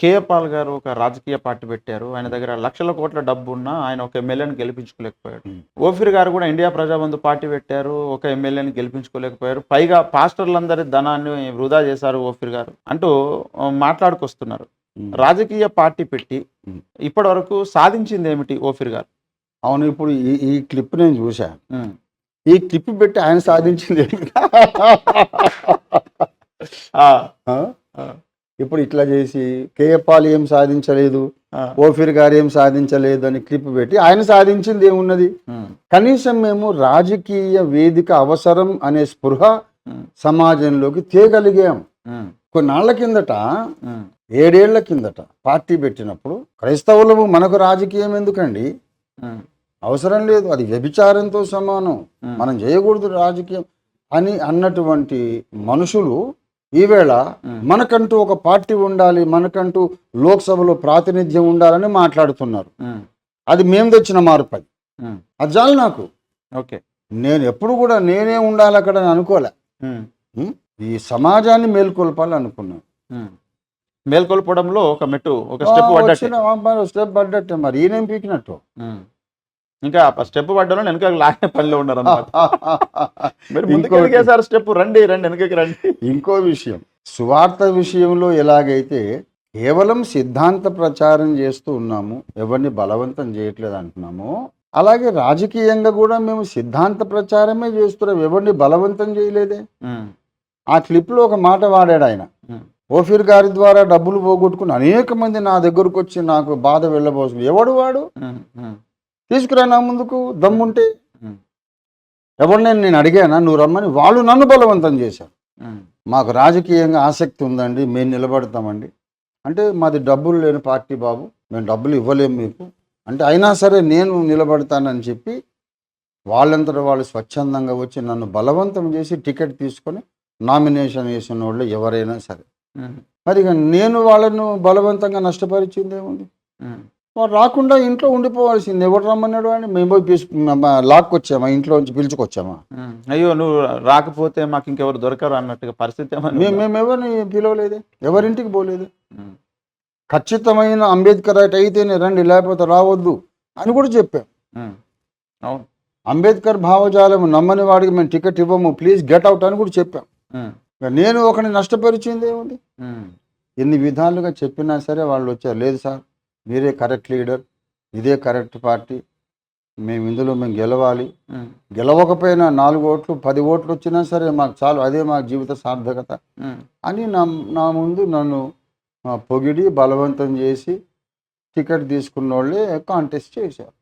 KA Paul గారు ఒక రాజకీయ పార్టీ పెట్టారు. ఆయన దగ్గర లక్షల కోట్ల డబ్బు ఉన్నా ఆయన ఒక ఎమ్మెల్యేని గెలిపించుకోలేకపోయాడు. ఓఫిర్ గారు కూడా ఇండియా ప్రజాబంధు పార్టీ పెట్టారు. ఒక ఎమ్మెల్యేని గెలిపించుకోలేకపోయారు. పైగా పాస్టర్లందరి ధనాన్ని వృధా చేశారు ఓఫిర్ గారు. అంటూ మాట్లాడుకొస్తున్నారు. రాజకీయ పార్టీ పెట్టి. ఇప్పటి వరకు సాధించింది ఏమిటి ఓఫిర్ గారు? అవును ఇప్పుడు ఈ ఈ క్లిప్ నేను చూసా. ఈ క్లిప్ పెట్టి ఆయన సాధించింది ఇప్పుడు ఇట్లా చేసి కేఏపాల్ ఏం సాధించలేదు. ఓఫిర్ గారు ఏం సాధించలేదు అని క్లిప్ పెట్టి ఆయన సాధించింది ఏమున్నది? కనీసం మేము రాజకీయ వేదిక అవసరం అనే స్పృహ సమాజంలోకి తేగలిగాం. ఉమ్, కొన్నాళ్ళ కిందట ఏడేళ్ళ కిందట పార్టీ పెట్టినప్పుడు క్రైస్తవులము మనకు రాజకీయం ఎందుకండి? అవసరం లేదు అది వ్యభిచారంతో సమానం. మనం చేయకూడదు రాజకీయం అని అన్నటువంటి మనుషులు ఈవేళ. మనకంటూ ఒక పార్టీ ఉండాలి మనకంటూ లోక్సభలో ప్రాతినిధ్యం ఉండాలని మాట్లాడుతున్నారు. అది మేము తెచ్చిన మార్పు అది. చాలు నాకు. ఓకే. నేను ఎప్పుడు కూడా నేనే ఉండాలి అక్కడ అని అనుకోలే? ఈ సమాజాన్ని మేల్కొల్పాలి అనుకున్నాను. మేల్కొల్పడంలో ఒక మెట్టు ఒక స్టెప్ పడ్డట్టే. స్టెప్ పడ్డట్టే మరి. ఈయనేం పీకినట్టు. ఇంకా ఆ స్టెప్ పడ్డలో వెనక లాగే పనిలో ఉన్నారు అన్నమాట మీరు ముందుకు ఎదిగేసారు స్టెప్? రండి రండి వెనకకి రండి. ఇంకో విషయం. సువార్త విషయంలో ఎలాగైతే కేవలం సిద్ధాంత ప్రచారం చేస్తూ ఉన్నాము ఎవరిని బలవంతం చేయట్లేదు అంటున్నాము అలాగే రాజకీయంగా కూడా మేము సిద్ధాంత ప్రచారమే చేస్తున్నాం ఎవరిని బలవంతం చేయలేదే. ఆ క్లిప్లో ఒక మాట వాడాడు ఆయన. ఓఫీర్ గారి ద్వారా డబ్బులు పోగొట్టుకుని అనేక మంది నా దగ్గరకు వచ్చి నాకు బాధ వెళ్ళబోతుంది ఎవడు వాడు? ఉమ్, ఉమ్, తీసుకురా నా ముందుకు దమ్ముంటే. ఎవరినైనా నేను అడిగానా? నువ్వు రమ్మని వాళ్ళు నన్ను బలవంతం చేశారు. మాకు రాజకీయంగా ఆసక్తి ఉందండి మేము నిలబడతామండి. అంటే మాది డబ్బులు లేని పార్టీ బాబు మేము డబ్బులు ఇవ్వలేము మీకు. అంటే అయినా సరే నేను నిలబడతానని చెప్పి వాళ్ళంతటా వాళ్ళు స్వచ్ఛందంగా వచ్చి నన్ను బలవంతం చేసి టికెట్ తీసుకొని నామినేషన్ వేసిన వాళ్ళు ఎవరైనా సరే. మరి నేను వాళ్ళను బలవంతంగా నష్టపరిచింది ఏముంది? వాడు రాకుండా ఇంట్లో ఉండిపోవాల్సింది. ఎవరు రమ్మన్నాడు అని మేము పోయి పిలుచు లాక్కొచ్చామా ఇంట్లో నుంచి పిలుచుకొచ్చామా. అయ్యో నువ్వు రాకపోతే మాకు ఇంకెవరు దొరకరు అన్నట్టుగా పరిస్థితి మేము? మేము ఎవరిని పిలవలేదే. ఎవరింటికి పోలేదు. ఖచ్చితమైన అంబేద్కర్ రైట్ అయితేనే రండి లేకపోతే రావద్దు అని కూడా చెప్పాం. అవును. అంబేద్కర్ భావజాలం నమ్మని వాడికి మేము టికెట్ ఇవ్వము. ప్లీజ్ గెట్ అవుట్ అని కూడా చెప్పాం. నేను ఒకరిని నష్టపరిచింది ఏముంది? ఎన్ని విధాలుగా చెప్పినా సరే వాళ్ళు వచ్చారు. లేదు సార్ మీరే కరెక్ట్ లీడర్ ఇదే కరెక్ట్ పార్టీ మేము ఇందులో మేము గెలవాలి. గెలవకపోయినా నాలుగు ఓట్లు పది ఓట్లు వచ్చినా సరే మాకు చాలు అదే మా జీవిత సార్థకత. అని నా నా ముందు నన్ను పొగిడి బలవంతం చేసి టికెట్ తీసుకున్న వాళ్ళే కాంటెస్ట్ చేశారు?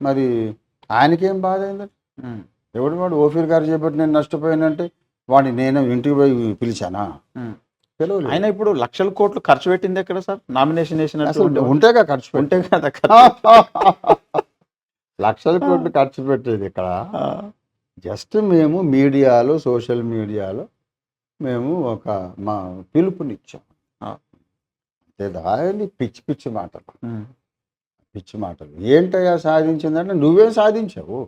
మరి ఆయనకేం బాధ అయింది ఉమ్, ఎవడు వాడు? ఓఫీర్ గారు చేపట్టి నేను నష్టపోయానంటే వాడిని నేను ఇంటికి పోయి పిలిచానా? ఆయన ఇప్పుడు లక్షల కోట్లు ఖర్చు పెట్టింది ఎక్కడ సార్? నామినేషన్ వేసినట్టు ఉంటేగా ఖర్చు ఉంటే పెట్టే కదా. లక్షల కోట్లు ఖర్చు పెట్టేది ఇక్కడ. జస్ట్ మేము మీడియాలో సోషల్ మీడియాలో మేము ఒక మా పిలుపునిచ్చాం. అది పిచ్చి పిచ్చి మాటలు. పిచ్చి మాటలు. ఏంటయ్యా సాధించిందంటే నువ్వేం సాధించావు.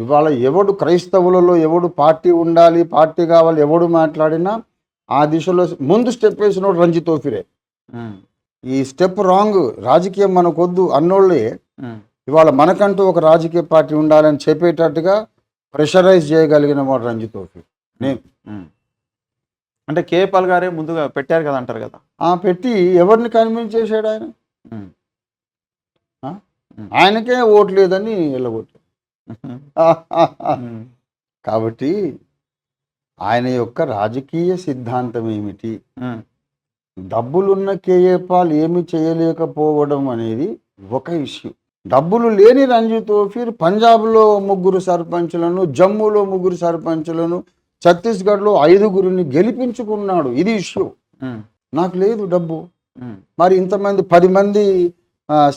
ఇవాళ ఎవడు క్రైస్తవులలో ఎవడు పార్టీ ఉండాలి పార్టీ కావాలి ఎవడు మాట్లాడినా ఆ దిశలో ముందు స్టెప్ వేసినోడు రంజిత్ ఓఫిరే. ఈ స్టెప్ రాంగ్ రాజకీయం మనకొద్దు అన్నోళ్ళే. ఇవాళ మనకంటూ ఒక రాజకీయ పార్టీ ఉండాలని చెప్పేటట్టుగా ప్రెషరైజ్ చేయగలిగిన వాడు రంజిత్ ఓఫిర్. నేను. అంటే కేపాల్ గారే ముందుగా పెట్టారు కదా అంటారు కదా. ఆ పెట్టి ఎవరిని కన్విన్స్ చేశాడు ఆయన. ఆయనకే ఓటు లేదని వెళ్ళగొట్టాడు ఉమ్, కాబట్టి ఆయన యొక్క రాజకీయ సిద్ధాంతం ఏమిటి? డబ్బులున్న కేఏ పాల్ ఏమి చేయలేకపోవడం అనేది ఒక ఇష్యూ. డబ్బులు లేని రంజిత్ ఓఫీర్ పంజాబ్లో ముగ్గురు సర్పంచులను జమ్మూలో ముగ్గురు సర్పంచులను ఛత్తీస్గఢ్లో ఐదుగురిని గెలిపించుకున్నాడు. ఇది ఇష్యూ. నాకు లేదు డబ్బు. మరి ఇంతమంది పది మంది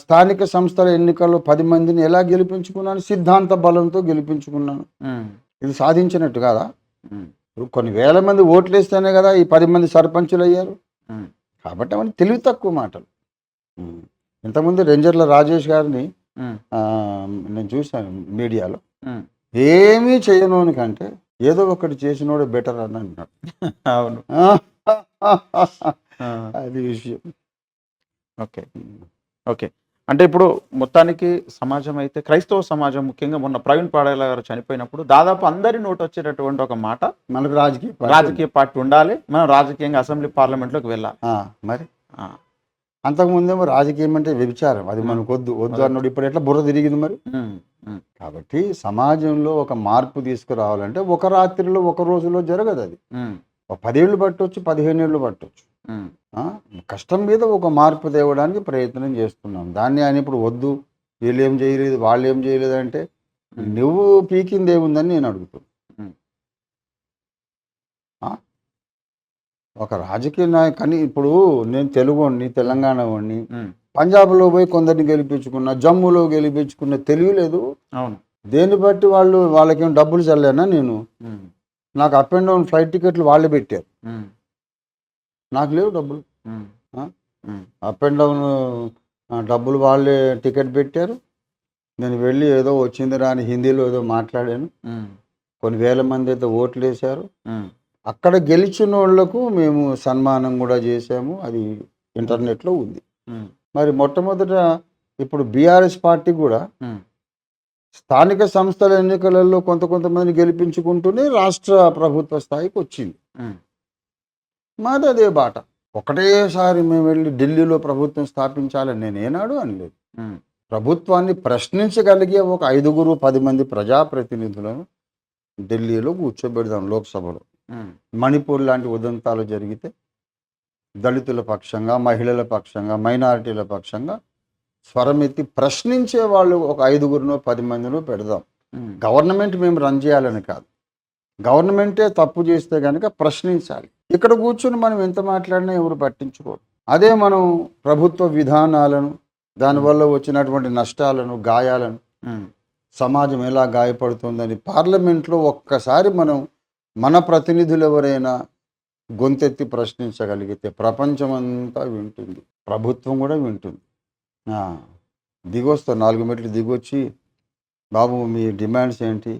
స్థానిక సంస్థల ఎన్నికల్లో పది మందిని ఎలా గెలిపించుకున్నాను? సిద్ధాంత బలంతో గెలిపించుకున్నాను. ఇది సాధించినట్టు కాదా? ఇప్పుడు కొన్ని వేల మంది ఓట్లు వేస్తేనే కదా ఈ పది మంది సర్పంచులు అయ్యారు. కాబట్టి అవన్నీ తెలివి తక్కువ మాటలు. ఇంతకుముందు రేంజర్ల రాజేష్ గారిని నేను చూశాను మీడియాలో. ఏమీ చేయనోని కంటే ఏదో ఒకటి చేసినోడే బెటర్ అని అన్నాడు అవును. అది విషయం. ఓకే. ఓకే. అంటే ఇప్పుడు మొత్తానికి సమాజం అయితే క్రైస్తవ సమాజం ముఖ్యంగా మొన్న ప్రవీణ్ పాడేల గారు చనిపోయినప్పుడు దాదాపు అందరి నోటి వచ్చేటటువంటి ఒక మాట మనకు రాజకీయ. రాజకీయ పార్టీ ఉండాలి మనం రాజకీయంగా అసెంబ్లీ పార్లమెంట్లోకి వెళ్ళాలి. ఆ, మరి? అంతకుముందేమో రాజకీయం అంటే వ్యభిచారం అది మనకు వద్దు వద్దు అన్నాడు ఇప్పుడు ఎట్లా బుర్ర తిరిగింది మరి? కాబట్టి సమాజంలో ఒక మార్పు తీసుకురావాలంటే ఒక రాత్రిలో ఒక రోజులో జరగదు అది. పదేళ్ళు పట్టొచ్చు పదిహేను ఏళ్ళు ఆ, కష్టం మీద ఒక మార్పు తేవడానికి ప్రయత్నం చేస్తున్నాం. దాన్ని ఆయన ఇప్పుడు వద్దు వీళ్ళు ఏం చేయలేదు వాళ్ళు ఏం చేయలేదు అంటే నువ్వు పీకింది ఏముందని నేను అడుగుతున్నాను? ఒక రాజకీయ నాయకు కానీ ఇప్పుడు నేను తెలుగు వాడిని తెలంగాణ వాడిని పంజాబ్లో పోయి కొందరిని గెలిపించుకున్నా జమ్మూలో గెలిపించుకున్న తెలియలేదు అవును. దేన్ని బట్టి వాళ్ళు వాళ్ళకేం డబ్బులు చల్లానా నేను? నాకు అప్ అండ్ డౌన్ ఫ్లైట్ టికెట్లు వాళ్ళే పెట్టారు. నాకు లేవు డబ్బులు. అప్ అండ్ డౌన్ డబ్బులు వాళ్ళే టికెట్ పెట్టారు. నేను వెళ్ళి ఏదో వచ్చింది రాని హిందీలో ఏదో మాట్లాడాను. కొన్ని వేల మంది అయితే ఓట్లు వేశారు. అక్కడ గెలిచిన వాళ్ళకు మేము సన్మానం కూడా చేశాము. అది ఇంటర్నెట్లో ఉంది. మరి మొట్టమొదట ఇప్పుడు బీఆర్ఎస్ పార్టీ కూడా స్థానిక సంస్థల ఎన్నికలలో కొంత కొంతమంది గెలిపించుకుంటూనే రాష్ట్ర ప్రభుత్వ స్థాయికి వచ్చింది. మాది అదే బాట. ఒకటేసారి మేము వెళ్ళి ఢిల్లీలో ప్రభుత్వం స్థాపించాలని నేను ఏనాడు అనలేదు. ప్రభుత్వాన్ని ప్రశ్నించగలిగే ఒక ఐదుగురు పది మంది ప్రజాప్రతినిధులను ఢిల్లీలో కూర్చోబెడదాం లోక్సభలో. మణిపూర్ లాంటి ఉదంతాలు జరిగితే దళితుల పక్షంగా మహిళల పక్షంగా మైనారిటీల పక్షంగా స్వరమెత్తి ప్రశ్నించే వాళ్ళు ఒక ఐదుగురునో పది మందినో పెడదాం. గవర్నమెంట్ మేము రన్ చేయాలని కాదు. గవర్నమెంటే తప్పు చేస్తే కనుక ప్రశ్నించాలి. ఇక్కడ కూర్చొని మనం ఎంత మాట్లాడినా ఎవరు పట్టించుకోరు. అదే మనం ప్రభుత్వ విధానాలను దానివల్ల వచ్చినటువంటి నష్టాలను గాయాలను సమాజం ఎలా గాయపడుతుందని పార్లమెంట్లో ఒక్కసారి మనం మన ప్రతినిధులు ఎవరైనా గొంతెత్తి ప్రశ్నించగలిగితే ప్రపంచమంతా వింటుంది. ప్రభుత్వం కూడా వింటుంది. దిగొస్తా నాలుగు మెట్లు దిగొచ్చి బాబు మీ డిమాండ్స్ ఏంటి?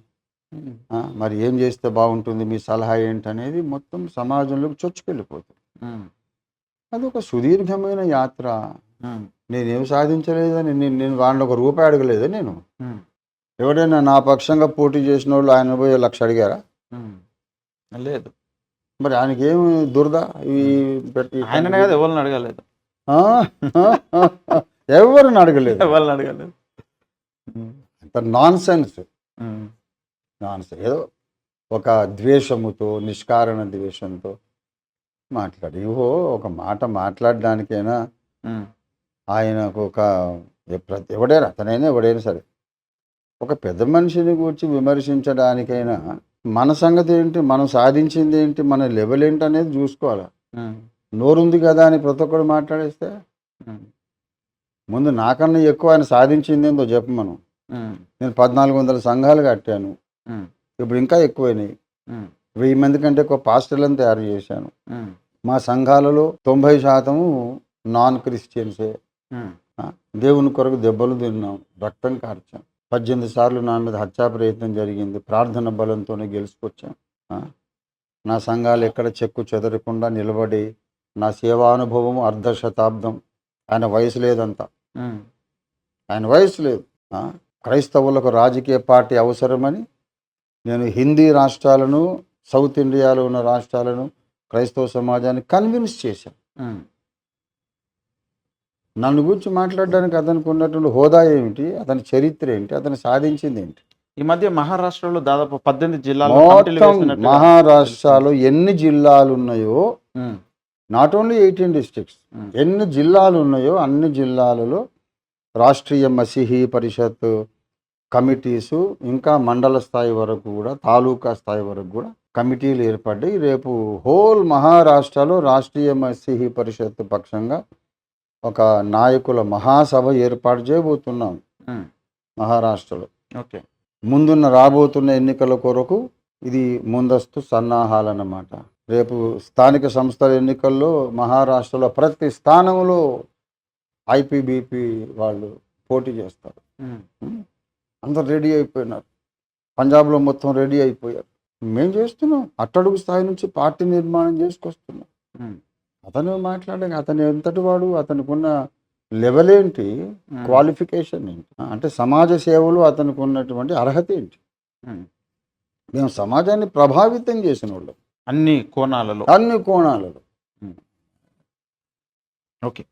మరి ఏం చేస్తే బాగుంటుంది మీ సలహా ఏంటి అనేది మొత్తం సమాజంలోకి చొచ్చుకెళ్ళిపోతుంది. ఒక సుదీర్ఘమైన యాత్ర. నేనేం సాధించలేదని నేను నేను వాళ్ళని ఒక రూపాయి అడగలేదు నేను? ఎవడైనా నా పక్షంగా పోటీ చేసిన వాళ్ళు ఆయన పోయి లక్ష అడిగారా. లేదు. మరి ఆయనకి ఏం దురద? ఈ పెట్టి ఆయననే కదా ఎవరిని అడగలేదు? ఎవరిని అడగలేదు? ఎవరిని అడగలేదు. అంత నాన్ సెన్స్ నాన్ సెన్స్ ఏదో ఒక ద్వేషముతో నిష్కారణ ద్వేషంతో మాట్లాడి. ఇవో ఒక మాట మాట్లాడడానికైనా ఆయనకు ఒక ప్రతి ఎవడైనా అతనైనా ఎవడైనా సరే ఒక పెద్ద మనిషిని గురించి విమర్శించడానికైనా మన సంగతి ఏంటి మనం సాధించింది ఏంటి మన లెవెల్ ఏంటి అనేది చూసుకోవాలి నోరుంది కదా అని ప్రతి ఒక్కరు మాట్లాడేస్తే? ముందు నాకన్నా ఎక్కువ ఆయన సాధించింది ఏందో చెప్పు మనం నేను పద్నాలుగు వందల సంఘాలు కట్టాను. ఇప్పుడు ఇంకా ఎక్కువైనాయి. వెయ్యి మంది కంటే ఎక్కువ పాస్టర్లను తయారు చేశాను. మా సంఘాలలో తొంభై శాతము నాన్ క్రిస్టియన్సే. దేవుని కొరకు దెబ్బలు తిన్నాం రక్తం కార్చాం. పద్దెనిమిది సార్లు నా మీద హత్యా ప్రయత్నం జరిగింది ప్రార్థన బలంతోనే గెలుచుకొచ్చాం. నా సంఘాలు ఎక్కడ చెక్కు చెదరకుండా నిలబడి నా సేవానుభవం అర్ధ శతాబ్దం ఆయన వయసు లేదంతా ఆయన వయసు లేదు. క్రైస్తవులకు రాజకీయ పార్టీ అవసరమని నేను హిందీ రాష్ట్రాలను సౌత్ ఇండియాలో ఉన్న రాష్ట్రాలను క్రైస్తవ సమాజాన్ని కన్విన్స్ చేశాను. నన్ను గురించి మాట్లాడడానికి అతనికి ఉన్నటువంటి హోదా ఏమిటి అతని చరిత్ర ఏంటి అతను సాధించింది ఏంటి? ఈ మధ్య మహారాష్ట్రలో దాదాపు పద్దెనిమిది వేసినట్టుగా- మహారాష్ట్రలో ఎన్ని జిల్లాలు ఉన్నాయో నాట్ ఓన్లీ ఎయిటీన్ డిస్ట్రిక్ట్స్ ఎన్ని జిల్లాలు ఉన్నాయో అన్ని జిల్లాలలో రాష్ట్రీయ మసీహీ పరిషత్ కమిటీసు ఇంకా మండల స్థాయి వరకు కూడా తాలూకా స్థాయి వరకు కూడా కమిటీలు ఏర్పడ్డాయి. రేపు హోల్ మహారాష్ట్రలో రాష్ట్రీయ మసీహీ పరిషత్ పక్షంగా ఒక నాయకుల మహాసభ ఏర్పాటు చేయబోతున్నాం మహారాష్ట్రలో. ఓకే. ముందున్న రాబోతున్న ఎన్నికల కొరకు ఇది ముందస్తు సన్నాహాలన్నమాట. రేపు స్థానిక సంస్థల ఎన్నికల్లో మహారాష్ట్రలో ప్రతి స్థానంలో ఐపీబీపీ వాళ్ళు పోటీ చేస్తారు. అందరు రెడీ అయిపోయినారు. పంజాబ్లో మొత్తం రెడీ అయిపోయారు. మేము చేస్తున్నాం. అట్టడుగు స్థాయి నుంచి పార్టీ నిర్మాణం చేసుకొస్తున్నాం. అతను మాట్లాడే అతను ఎంతటి వాడు అతనికి ఉన్న లెవెల్ ఏంటి క్వాలిఫికేషన్ ఏంటి అంటే సమాజ సేవలు అతనికి ఉన్నటువంటి అర్హత ఏంటి. మేము సమాజాన్ని ప్రభావితం చేసిన వాళ్ళం. అన్ని కోణాలలో. అన్ని కోణాలలో. ఓకే.